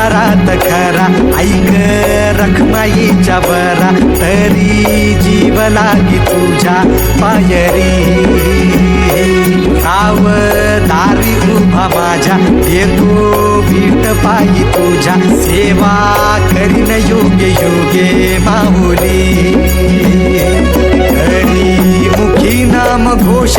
संसारात खरा ऐक रखमाईच्या बरा तरी जीव लागी तुझ्या पायरी. आव दारी उभा माझ्या येतो भीट पायी तुझ्या सेवा करीन योग्य योगे माहुली हरी मुखी नाम घोष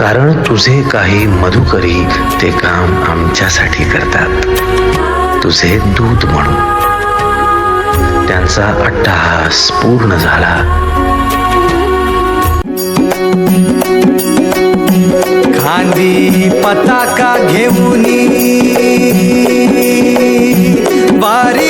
कारण तुझे काही मधुकरी ते काम आमच्यासाठी करतात. तुझे दूत म्हणून. त्यांचा अट्टहास पूर्ण झाला. खांदी पताका घेऊन बारी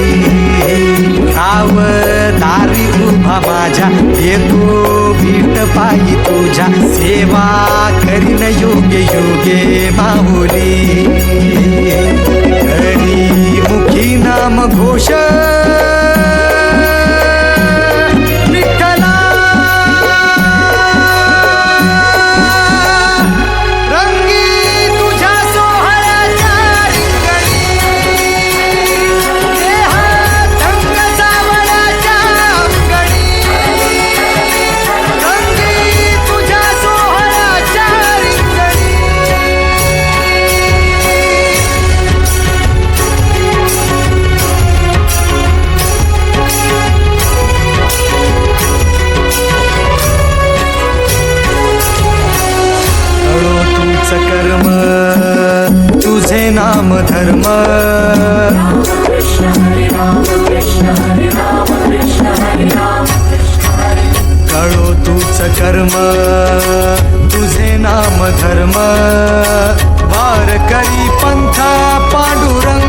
राव दारी उभा माझ्या. येतो भीट पायी तुझ्या. सेवा करीन योगे योगे माऊली. करी मुखी नाम घोष धर्म तुझे नाम धर्म. वार करी पंथा पांडुरंग